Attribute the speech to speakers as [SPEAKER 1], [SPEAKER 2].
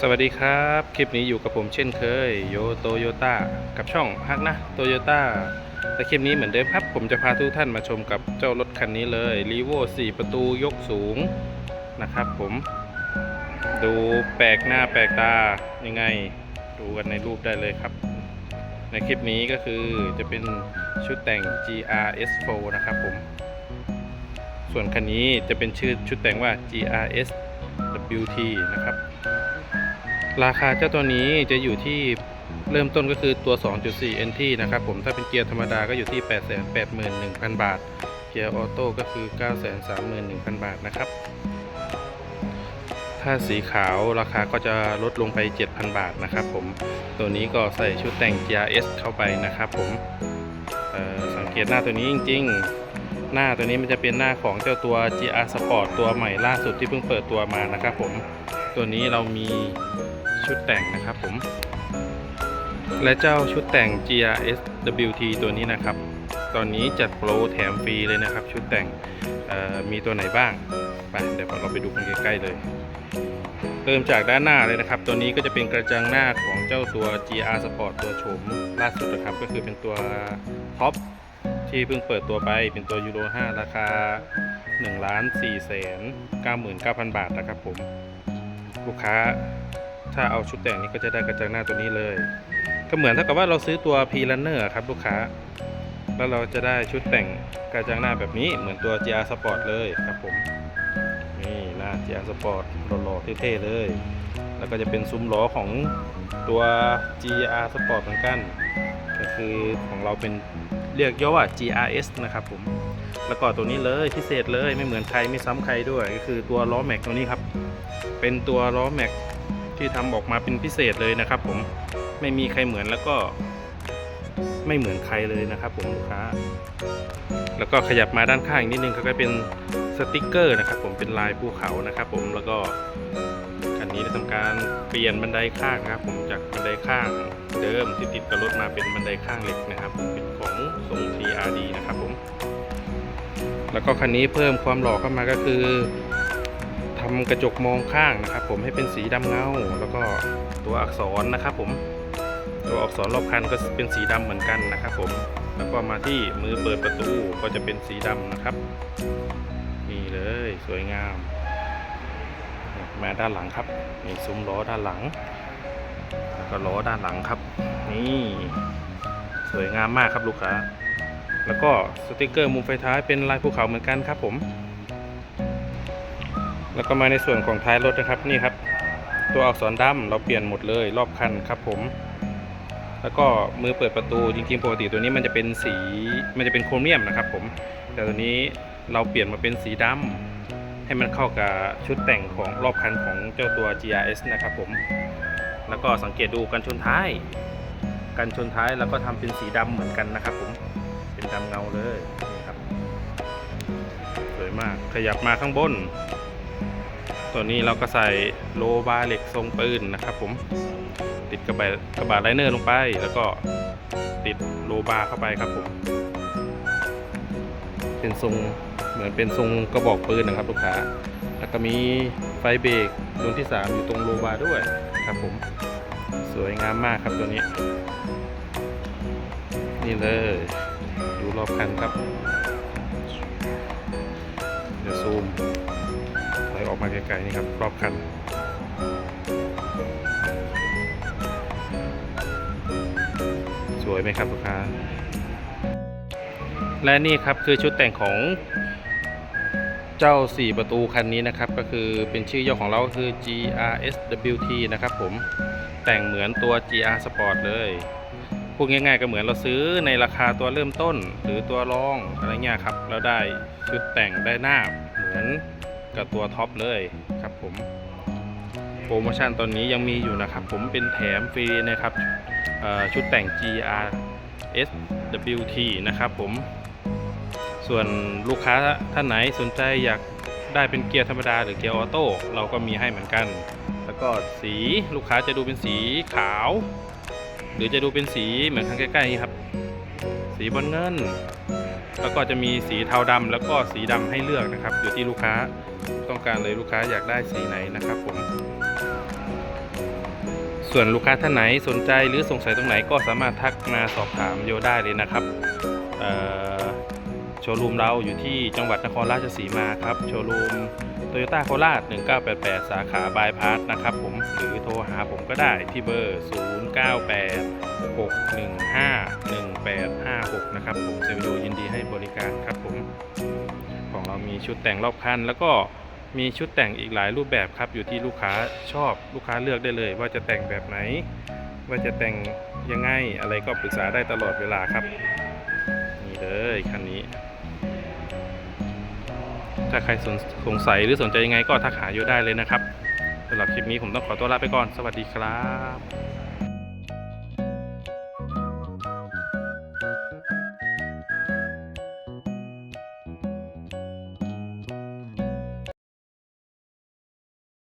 [SPEAKER 1] สวัสดีครับ คลิปนี้อยู่กับผมเช่นเคยโยโตโยต้ากับช่องฮักนะโตโยต้าแต่คลิปนี้เหมือนเดิมครับ ผมจะพาทุกท่านมาชมกับเจ้ารถคันนี้เลยรีโว4ประตูยกสูงนะครับผม ดูแปลกหน้าแปลกตายังไง ดูกันในรูปได้เลยครับ ในคลิปนี้ก็คือจะเป็นชุดแต่ง GRS4 นะครับผม ส่วนคันนี้จะเป็นชื่อชุดแต่งว่า GRS WT นะครับ ราคาเจ้าตัวนี้จะอยู่ที่เริ่มต้นก็คือตัว 2.4 NT นะครับผมถ้าเป็นเกียร์ธรรมดาก็อยู่ที่ 881,000 บาท เกียร์ออโต้ก็คือ 931,000 บาทนะครับ ถ้าสีขาวราคาก็จะลดลงไป 7,000 บาทนะครับผมตัวนี้ก็ใส่ชุดแต่ง GRS เข้าไปนะครับผมสังเกตหน้าตัวนี้จริง ๆ หน้าตัวนี้มันจะเป็นหน้าของเจ้าตัว GR Sport ตัวใหม่ล่าสุดที่เพิ่งเปิดตัวมานะครับผมตัวนี้เรามี ชุดแต่งนะครับผม และเจ้าชุดแต่ง GRS WT ตัวนี้นะครับ ตอนนี้จัดโปรแถมฟรีเลยนะครับ ชุดแต่งมีตัวไหนบ้างไปเดี๋ยวเราไปดูกันใกล้ๆเลย เริ่มจากด้านหน้าเลยนะครับ ตัวนี้ก็จะเป็นกระจังหน้าของเจ้าตัว GR Sport ตัวโฉมล่าสุดนะครับ ก็คือเป็นตัวท็อปที่เพิ่งเปิดตัวไปเป็นตัวยูโร5 ราคา1ล้าน4แสน99,000 บาทนะครับผม ลูกค้า ถ้าเอาชุดแต่งนี้ก็จะได้กระจังหน้าตัวนี้เลย ก็เหมือนเท่ากับว่าเราซื้อตัว P Runner ครับลูกค้า แล้วเราจะได้ชุดแต่งกระจังหน้าแบบนี้เหมือนตัว GR Sport เลยครับผมนี่หน้า GR Sport หล่อๆเท่ๆเลย แล้วก็จะเป็นซุ้มล้อของตัว GR Sport เหมือนกัน ก็คือของเราเป็นเรียกย่อว่า GRS นะครับผมแล้วก็ตัวนี้เลยพิเศษเลยไม่เหมือนใครไม่ซ้ำใครด้วยก็คือตัวล้อแม็กตัวนี้ครับ เป็นตัวล้อแม็ก ที่ทำออกมาเป็นพิเศษเลยนะครับ ผมไม่มีใครเหมือนแล้วก็ไม่เหมือนใครเลยนะครับ ผมลูกค้า แล้วก็ขยับมาด้านข้างอีกนิดนึงก็เป็นสติกเกอร์นะครับ ผมเป็นลายภูเขานะครับ ผมแล้วก็คันนี้ได้ทำการเปลี่ยนบันไดข้างนะครับ ผมจากบันไดข้างเดิมที่ติดกับรถมาเป็นบันไดข้างเหล็กนะครับผมเป็นของทรง TRD นะครับผมแล้วก็คันนี้เพิ่มความหล่อเข้ามาก็คือ ทำกระจกมองข้างนะครับ ผมให้เป็นสีดำเงา แล้วก็ตัวอักษรนะครับ ผมตัวอักษรรอบคันก็เป็นสีดำเหมือนกันนะครับ ผมแล้วก็มาที่มือเปิดประตูก็จะเป็นสีดำนะครับ นี่เลยสวยงาม มาด้านหลังครับนี่ซุ้มล้อด้านหลัง แล้วก็ล้อด้านหลังครับ นี่สวยงามมากครับลูกค้าแล้วก็สติกเกอร์มุมไฟท้ายเป็นลายภูเขาเหมือนกันครับผม แล้วก็มาในส่วนของท้ายรถนะครับนี่ครับ ตัวอักษรดำเราเปลี่ยนหมดเลยรอบคันครับผม แล้วก็มือเปิดประตูจริงๆปกติตัวนี้มันจะเป็นสีมันจะเป็นโครเมียมนะครับผม แต่ตัวนี้เราเปลี่ยนมาเป็นสีดำให้มันเข้ากับชุดแต่งของรอบคันของเจ้าตัว GRS นะครับผม แล้วก็สังเกตดูกันชนท้าย กันชนท้ายแล้วก็ทำเป็นสีดำเหมือนกันนะครับผม เป็นดำเงาเลยนี่ครับสวยมากขยับมาข้างบน ตัวนี้เราก็ใส่โลบาเหล็กทรงปืนนะครับผมติดกระบะกระบะไลเนอร์ลงไป แล้วก็ติดโลบาเข้าไปครับผม เป็นทรงเหมือนเป็นทรงกระบอกปืนนะครับลูกค้าแล้วก็มีไฟเบรกดวงที่ 3 อยู่ตรงโลบาด้วยครับผมสวยงามมากครับตัวนี้ นี่เลย ดูรอบคันครับ ออกมาไกลๆนี่ครับรอบคันสวยไหมครับลูกค้า และนี่ครับคือชุดแต่งของเจ้า 4 ประตูคันนี้นะครับ ก็คือเป็นชื่อย่อของเราคือ GRSWT นะครับผมแต่งเหมือนตัว GR Sport เลยพูดง่ายๆก็เหมือนเราซื้อในราคาตัวเริ่มต้นหรือตัวรองอะไรเงี้ยครับ แล้วได้ชุดแต่งได้หน้าเหมือน กับตัวท็อปเลยครับผมโปรโมชั่นตอนนี้ยังมีอยู่นะครับ ผมเป็นแถมฟรีนะครับเอ่อชุดแต่ง GR SWT นะครับผม ส่วนลูกค้าท่านไหนสนใจอยากได้เป็นเกียร์ธรรมดาหรือเกียร์ออโต้เราก็มีให้เหมือนกัน แล้วก็สีลูกค้าจะดูเป็นสีขาว หรือจะดูเป็นสีเหมือนข้างใกล้ๆนี้ครับ สีบอลเงิน แล้วก็จะมีสีเทาดำแล้วก็สีดำให้เลือกนะครับ อยู่ที่ลูกค้าต้องการเลยลูกค้าอยากได้สีไหนนะครับผม ส่วนลูกค้าท่านไหนสนใจหรือสงสัยตรงไหนก็สามารถทักมาสอบถามโยได้เลยนะครับโชว์รูมเราอยู่ที่จังหวัดนครราชสีมาครับ โชว์รูม โตโยต้าโคราช1988 สาขาบายพาสนะครับผมหรือโทรหาผมก็ได้ที่เบอร์ 098 615 1856 นะครับผมเซลล์โยยินดีให้บริการครับผม ของเรามีชุดแต่งรอบคัน แล้วก็มีชุดแต่งอีกหลายรูปแบบครับ อยู่ที่ลูกค้าชอบลูกค้าเลือกได้เลย ว่าจะแต่งแบบไหน ว่าจะแต่งยังไงอะไรก็ปรึกษาได้ตลอดเวลาครับ นี่เลยคันนี้ ถ้าใครสงสัยหรือสนใจยังไงก็ทักหาโยได้เลยนะครับสำหรับคลิปนี้ผมต้องขอตัวลาไปก่อน สวัสดีครับ